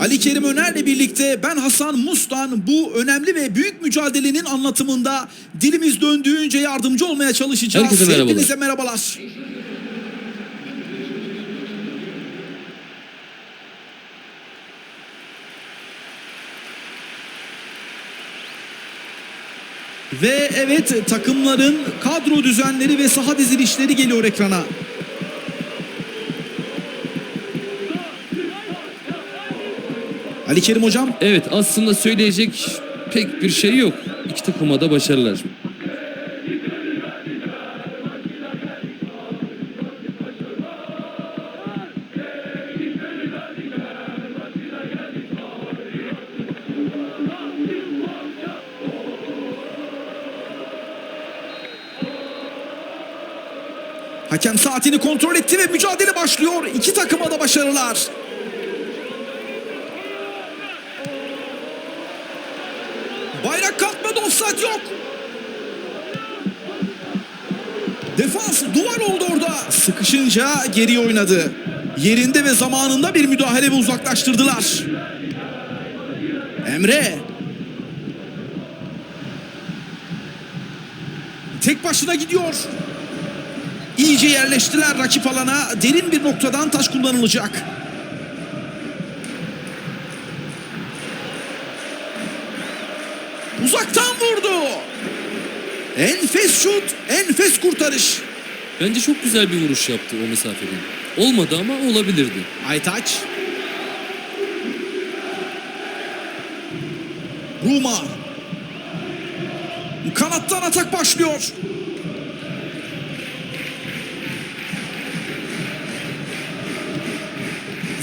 Ali Kerim Öner'le birlikte ben Hasan Mustan bu önemli ve büyük mücadelenin anlatımında dilimiz döndüğünce yardımcı olmaya çalışacağız. Herkese merhabalar. Hepinize merhabalar. Ve evet takımların kadro düzenleri ve saha dizilişleri geliyor ekrana. Ali Kerim hocam Evet aslında söyleyecek pek bir şey yok. İki takıma da başarılar. Hakem saatini kontrol etti ve mücadele başlıyor. İki takıma da başarılar. Bayrak kalkmadı offside yok. Defans duvar oldu orada. Sıkışınca geri oynadı. Yerinde ve zamanında bir müdahale ve uzaklaştırdılar. Emre. Tek başına gidiyor. İyice yerleştiler rakip alana. Derin bir noktadan taş kullanılacak. Uzaktan vurdu. Enfes şut, enfes kurtarış. Bence çok güzel bir vuruş yaptı o mesafeden. Olmadı ama olabilirdi. Aytaç. Ruma. Kanattan atak başlıyor.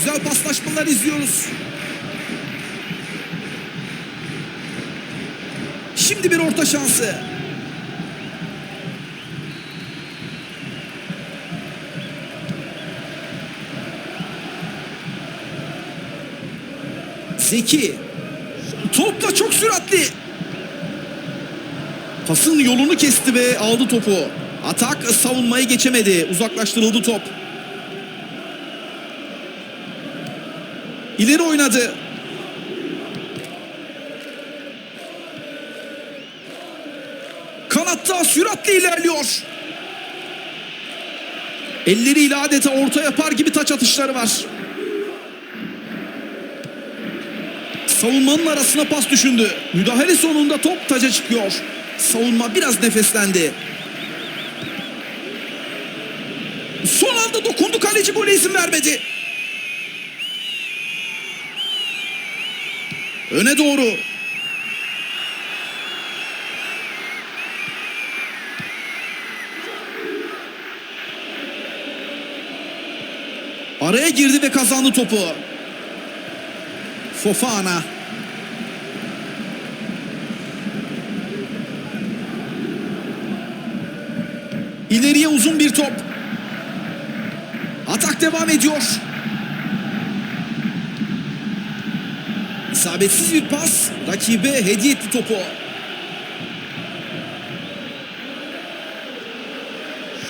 Güzel paslaşmalar izliyoruz. Şimdi bir orta şansı. Zeki. Topla çok süratli. Pasın yolunu kesti ve aldı topu. Atak savunmayı geçemedi. Uzaklaştırıldı top. İleri oynadı. Kanatta süratli ilerliyor. Elleriyle adeta orta yapar gibi taç atışları var. Savunmanın arasına pas düşündü. Müdahale sonunda top taca çıkıyor. Savunma biraz nefeslendi. Son anda dokundu kaleci gole izin vermedi. Öne doğru. Araya girdi ve kazandı topu. Fofana. İleriye uzun bir top. Atak devam ediyor. İsabetsiz bir pas rakibe hediye etti topu.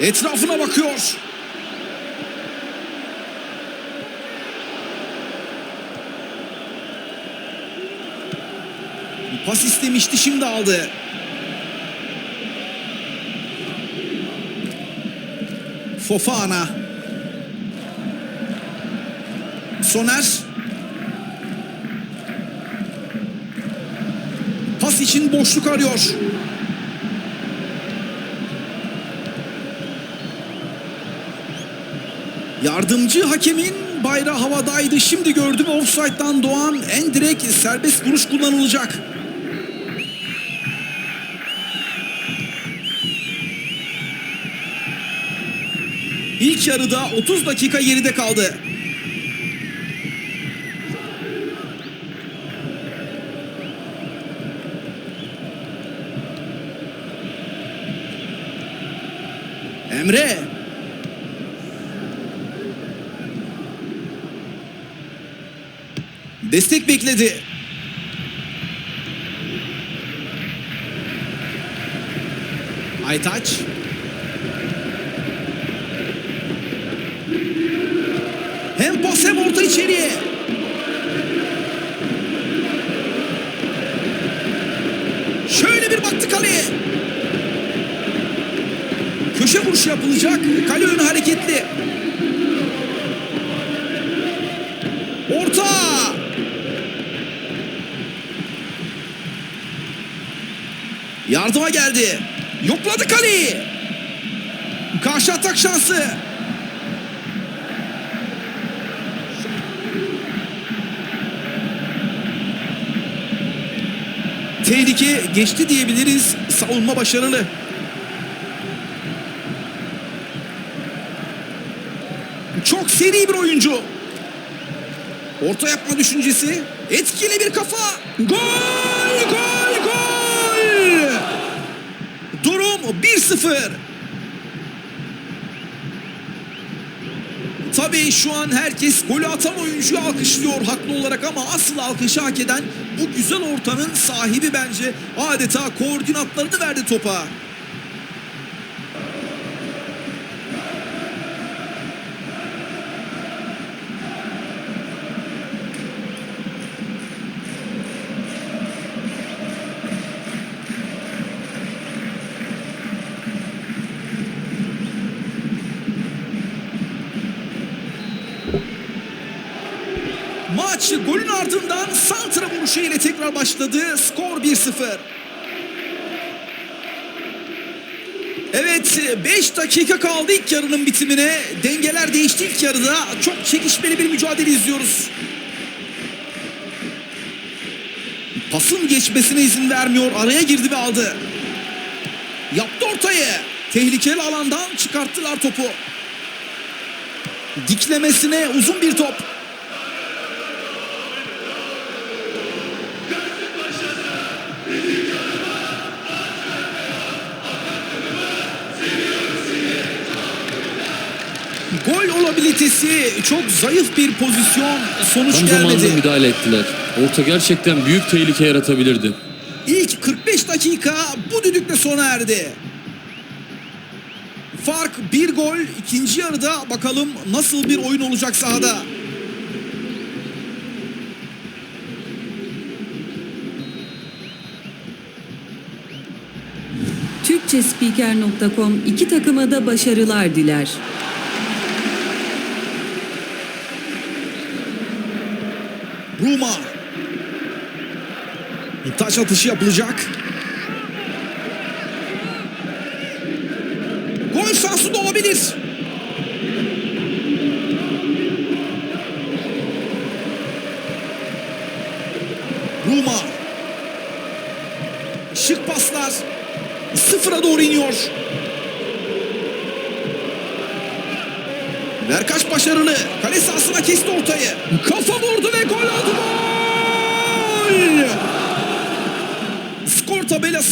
Etrafına bakıyor. Pas istemişti şimdi aldı. Fofana. Soner. Pas için boşluk arıyor. Yardımcı hakemin bayrağı havadaydı. Şimdi gördüm offside'dan doğan en direkt serbest vuruş kullanılacak. İlk yarıda 30 dakika geride kaldı. Emre. Destek bekledi. Aytaç. Hem pas hem orta içeriye. Şöyle bir baktı kaleye. Köşe vuruşu yapılacak. Kale önü hareketli. Orta. Yardıma geldi. Yokladı kaleyi. Karşı atak şansı. Tehlike geçti diyebiliriz. Savunma başarılı. Çok seri bir oyuncu. Orta yapma düşüncesi. Etkili bir kafa. Gol! Gol! Gol! Durum 1-0. Tabii şu an herkes golü atan oyuncuyu alkışlıyor haklı olarak ama asıl alkışı hak eden bu güzel ortanın sahibi bence adeta koordinatlarını verdi topa. Maç golün ardından santra vuruşu ile tekrar başladı. Skor 1-0. Evet 5 dakika kaldı ilk yarının bitimine. Dengeler değişti ilk yarıda. Çok çekişmeli bir mücadele izliyoruz. Pasın geçmesine izin vermiyor. Araya girdi ve aldı. Yaptı ortayı. Tehlikeli alandan çıkarttılar topu. Diklemesine uzun bir top. Gol olabilitesi çok zayıf bir pozisyon. Sonuç Tam zamanında gelmedi. müdahale ettiler. Orta gerçekten büyük tehlike yaratabilirdi. İlk 45 dakika bu düdükle sona erdi. Fark bir gol. İkinci yarıda bakalım nasıl bir oyun olacak sahada. Türkçespiker.com iki takıma da başarılar diler. Ruma. Taç atışı yapılacak. Gol şansı da olabilir. Ruma. Şık paslar. Sıfıra doğru iniyor. Verkaç başarılı. Kale sahasına kesti ortayı. Kafa vurdu ve gol oldu. Gol!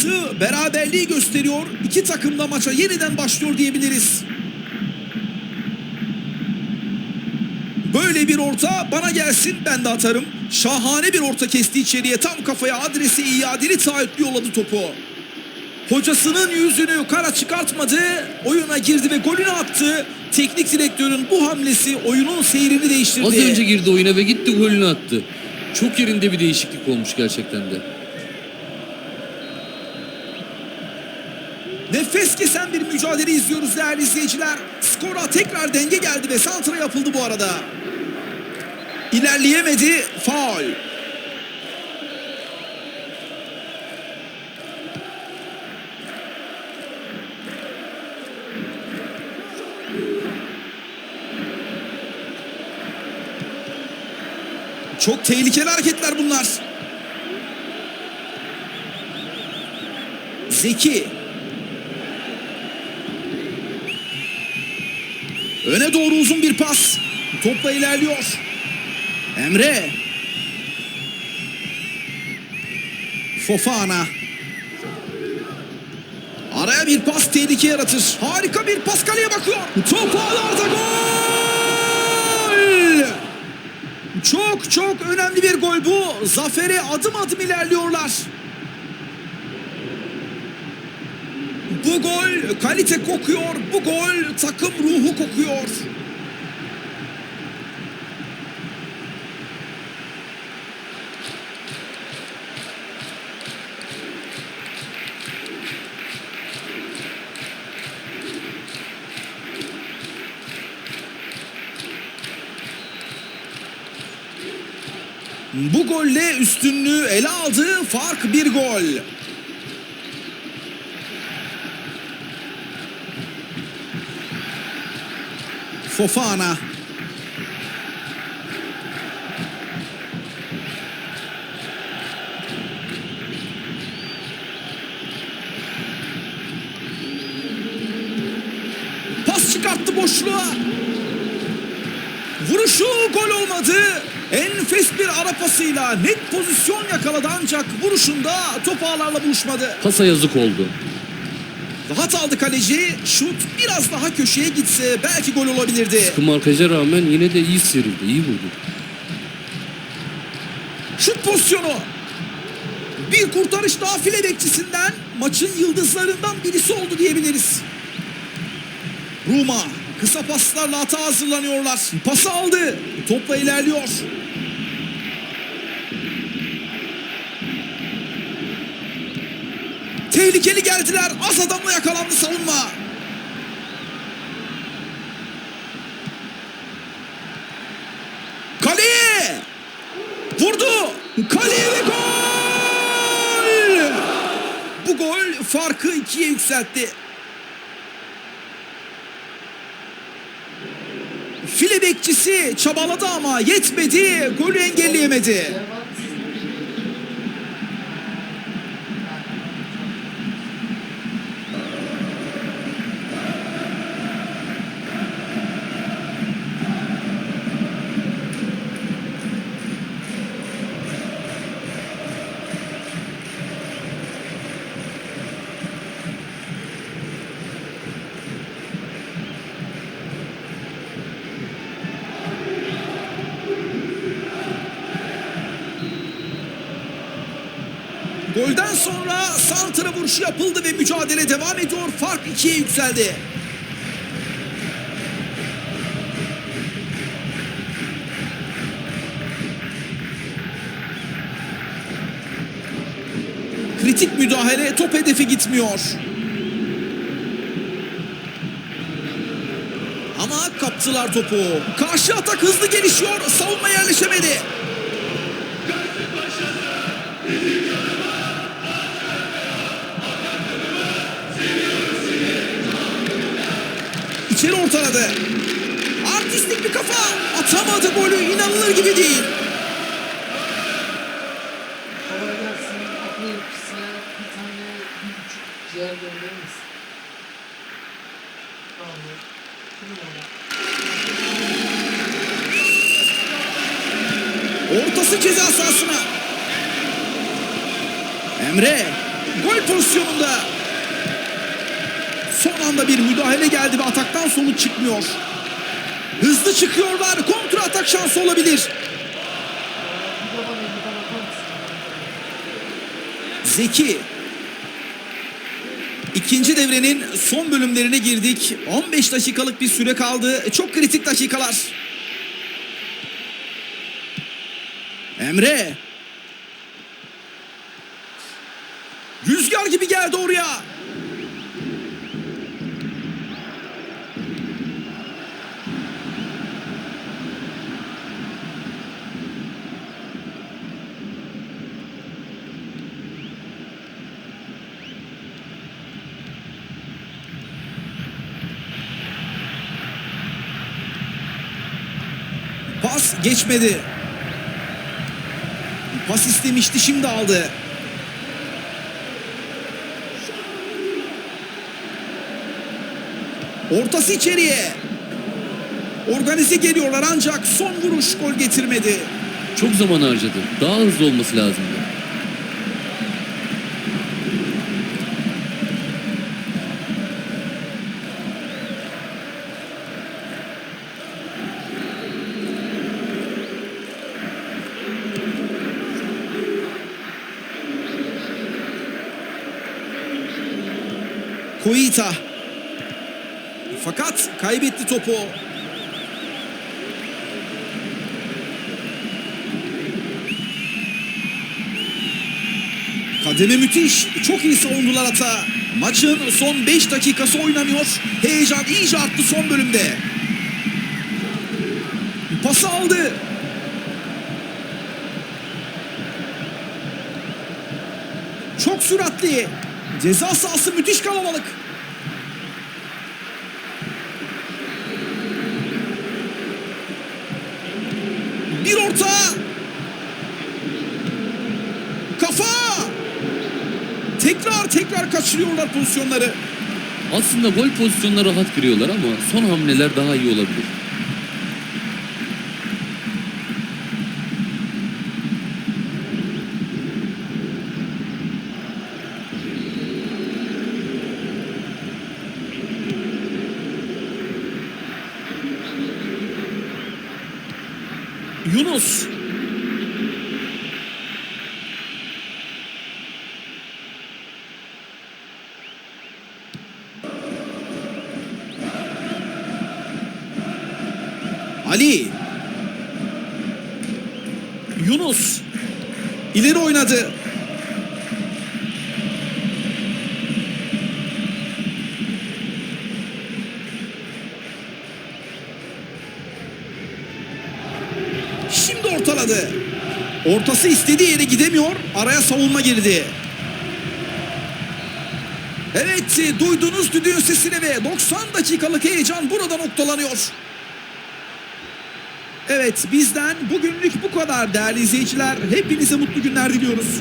Tabelası beraberliği gösteriyor. İki takım da maça yeniden başlıyor diyebiliriz. Böyle bir orta bana gelsin ben de atarım. Şahane bir orta kesti içeriye. Tam kafaya adresi iadeli taahhütlü yolladı topu. Hocasının yüzünü kara çıkartmadı. Oyuna girdi ve golünü attı. Teknik direktörün bu hamlesi oyunun seyrini değiştirdi. Az önce girdi oyuna ve gitti golünü attı. Çok yerinde bir değişiklik olmuş gerçekten de. Nefes kesen bir mücadele izliyoruz değerli izleyiciler. Skora tekrar denge geldi ve santra yapıldı bu arada. İlerleyemedi. Faul. Çok tehlikeli hareketler bunlar. Zeki. Öne doğru uzun bir pas. Topla ilerliyor. Emre. Fofana. Araya bir pas tehlike yaratır. Harika bir pas kaleye bakıyor. Top ağlarda gol! Çok çok önemli bir gol bu. Zafere adım adım ilerliyorlar. Bu gol kalite kokuyor. Bu gol takım ruhu kokuyor. Bu golle üstünlüğü ele aldı. Fark bir gol. Fofana. Pas çıkarttı boşluğa. Vuruşu gol olmadı. Enfes bir ara pasıyla net pozisyon yakaladı ancak vuruşunda top ağlarla buluşmadı. Pasa yazık oldu. Rahat aldı kaleci. Şut biraz daha köşeye gitse belki gol olabilirdi. Sıkı markaja rağmen yine de iyi sıyrıldı. iyi vurdu. Şut pozisyonu. Bir kurtarış daha file bekçisinden maçın yıldızlarından birisi oldu diyebiliriz. Ruma kısa paslarla hata hazırlanıyorlar. Pası aldı. Topla ilerliyor. Tehlikeli geldiler. Az adamla yakalandı savunma. Kaleye! Vurdu. Kaleye ve gol! Bu gol farkı ikiye yükseltti. File bekçisi çabaladı ama yetmedi. Golü engelleyemedi. Golden sonra santra vuruşu yapıldı ve mücadele devam ediyor. Fark ikiye yükseldi. Kritik müdahale top hedefe gitmiyor. Ama kaptılar topu. Karşı atak hızlı gelişiyor. Savunma yerleşemedi. Ortaladı. Artistik bir kafa. Atamadı golü. İnanılır gibi değil. Ortası ceza sahasına. Emre gol pozisyonunda. Son anda bir müdahale geldi ve ataktan sonuç çıkmıyor. Hızlı çıkıyorlar. Kontra atak şansı olabilir. Zeki. İkinci devrenin son bölümlerine girdik. 15 dakikalık bir süre kaldı. Çok kritik dakikalar. Emre. Rüzgar gibi geldi oraya. Pas geçmedi. Pas istemişti şimdi aldı. Ortası içeriye. Organize geliyorlar ancak son vuruş gol getirmedi. Çok zaman harcadı. Daha hızlı olması lazımdı. Koita. Fakat kaybetti topu. Kademe müthiş. Çok iyi savundular ata. Maçın son 5 dakikası oynanıyor. Heyecan iyice arttı son bölümde. Pası aldı. Çok süratli. Ceza sahası müthiş kalabalık. Bir orta. Kafa. Tekrar tekrar kaçırıyorlar pozisyonları. Aslında gol pozisyonuna rahat giriyorlar ama son hamleler daha iyi olabilir. Yunus. Ali. Yunus. İleri oynadı. Ortaladı. Ortası istediği yere gidemiyor. Araya savunma girdi. Evet duydunuz düdüğün sesini ve 90 dakikalık heyecan burada noktalanıyor. Evet bizden bugünlük bu kadar değerli izleyiciler. Hepinize mutlu günler diliyoruz.